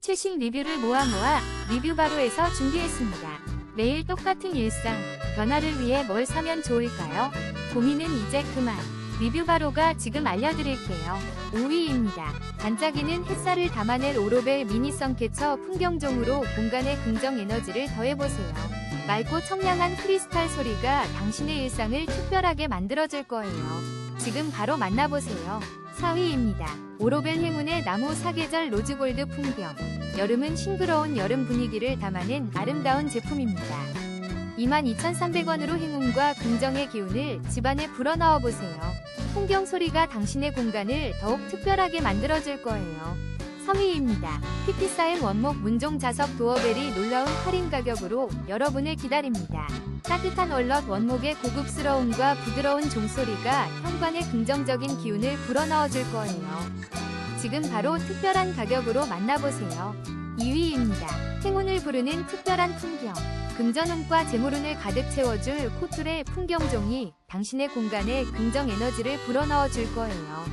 최신 리뷰를 모아 모아 리뷰 바로에서 준비했습니다. 매일 똑같은 일상, 변화를 위해 뭘 사면 좋을까요? 고민은 이제 그만. 리뷰 바로가 지금 알려드릴게요. 5위입니다. 반짝이는 햇살을 담아낼 오로벨 미니 선캐쳐 풍경종으로 공간에 긍정 에너지를 더해보세요. 맑고 청량한 크리스탈 소리가 당신의 일상을 특별하게 만들어줄 거예요. 지금 바로 만나보세요. 4위입니다. 오로벨 행운의 나무 사계절 로즈골드 풍경. 여름은 싱그러운 여름 분위기를 담아낸 아름다운 제품입니다. 22,300원으로 행운과 긍정의 기운을 집안에 불어넣어 보세요. 풍경 소리가 당신의 공간을 더욱 특별하게 만들어줄 거예요. 3위입니다. 피피사인 원목 문종 자석 도어벨이 놀라운 할인 가격으로 여러분을 기다립니다. 따뜻한 얼럿 원목의 고급스러움과 부드러운 종소리가 현관에 긍정적인 기운을 불어넣어줄 거예요. 지금 바로 특별한 가격으로 만나보세요. 2위입니다. 행운을 부르는 특별한 풍경. 금전운과 재물운을 가득 채워줄 코툴의 풍경종이 당신의 공간에 긍정 에너지를 불어넣어 줄 거예요.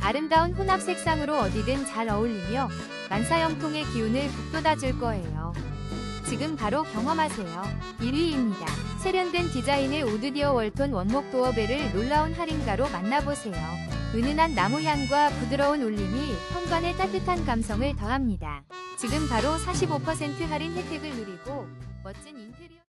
아름다운 혼합 색상으로 어디든 잘 어울리며 만사형통의 기운을 북돋아 줄 거예요. 지금 바로 경험하세요. 1위입니다. 세련된 디자인의 우드디어 월톤 원목 도어벨을 놀라운 할인가로 만나보세요. 은은한 나무향과 부드러운 울림이 현관에 따뜻한 감성을 더합니다. 지금 바로 45% 할인 혜택을 누리고 멋진 인테리어